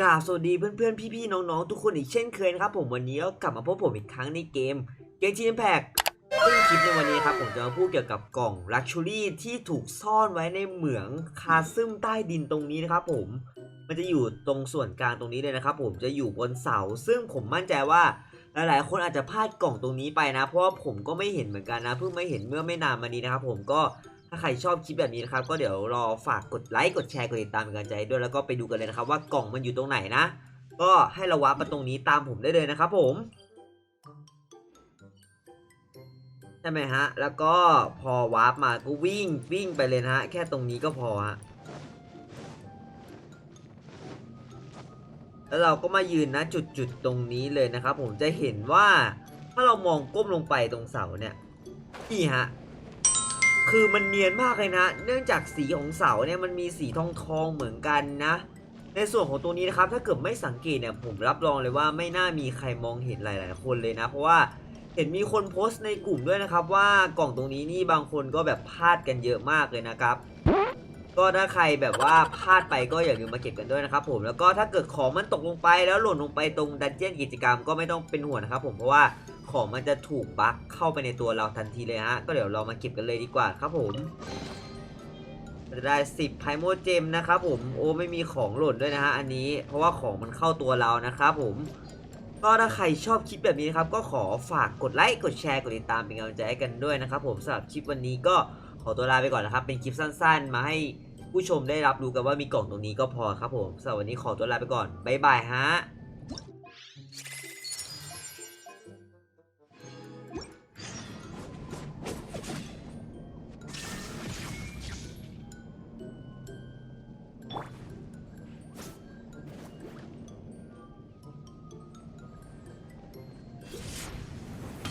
กราบสวัสดีเพื่อนๆ พี่ๆ น้องๆ ทุกคนอีกเช่นเคยนะครับผมวันนี้ก็กลับมาพบผมอีกครั้งในเกมเกมจีนแพกซึ่งคลิปในวันนี้ครับผมจะมาพูดเกี่ยวกับกล่องลักชูรี่ที่ถูกซ่อนไว้ในเหมืองคาซึมใต้ดินตรงนี้นะครับผม มันจะอยู่ตรงส่วนกลางตรงนี้เลยนะครับผมจะอยู่บนเสา ซึ่งผมมั่นใจว่าหลายๆ คนอาจจะพลาดกล่องตรงนี้ไปนะ เพราะว่าผมก็ไม่เห็นเหมือนกันนะเพิ่งไม่เห็นเมื่อไม่นานมานี้นะครับผมก็ ถ้าใครชอบคลิปแบบนี้นะครับ ก็เดี๋ยวรอฝากกดไลค์กดแชร์กดติดตามเป็นกำลังใจด้วยแล้วก็ไปดูกันเลยนะครับ ว่ากล่องมันอยู่ตรงไหนนะ ก็ให้เราวาร์ปมาตรงนี้ตามผมได้เลยนะครับผมใช่ไหมฮะ แล้วก็พอวาร์ปมาก็วิ่งวิ่งไปเลยนะฮะ แค่ตรงนี้ก็พอฮะ แล้วเราก็มายืนนะจุดจุดตรงนี้เลยนะครับผมจะเห็นว่าถ้าเรามองก้มลงไปตรงเสาเนี่ย นี่ฮะ คือมันเนียนมากเลยนะ เนื่องจากสีของเสาเนี่ยมันมีสีทองทองเหมือนกันนะ ในส่วนของตัวนี้นะครับ ถ้าเกิดไม่สังเกตเนี่ยผมรับรองเลยว่าไม่น่ามีใครมองเห็นหลาย ๆ คนเลยนะ เพราะว่าเห็นมีคนโพสต์ในกลุ่มด้วยนะครับว่ากล่องตรงนี้นี่บางคนก็แบบพลาดกันเยอะมากเลยนะครับ ก็ถ้าใครแบบว่าพลาดไปก็อย่าลืมมาเก็บกันด้วยนะครับผมแล้วก็ถ้าเกิดของมันตกลงไปแล้วหล่นลงไปตรงดันเจียนกิจกรรมก็ไม่ต้องเป็นห่วงนะครับผมเพราะว่าของมันจะถูกบั๊กเข้าไปในตัวเราทันทีเลยฮะก็เดี๋ยวเรามาเก็บกันเลยดีกว่าครับผมจะได้ 10ไพโมเจมนะครับผมโอ้ไม่มีของหล่นด้วยนะฮะอันนี้ เพราะว่าของมันเข้าตัวเรานะครับผมก็ถ้าใครชอบคลิปแบบนี้นะครับ ก็ขอฝากกดไลค์กดแชร์กดติดตามเป็นกำลังใจให้กันด้วยนะครับผมสำหรับคลิปวันนี้ก็ขอตัวลาไปก่อนนะครับ เป็นคลิปสั้นๆ มาให้ ผู้ชมได้รับรู้กันว่ามีกล่องตรงนี้ก็พอครับผมสำหรับวันนี้ขอตัวลาไปก่อนบ๊ายบายฮะ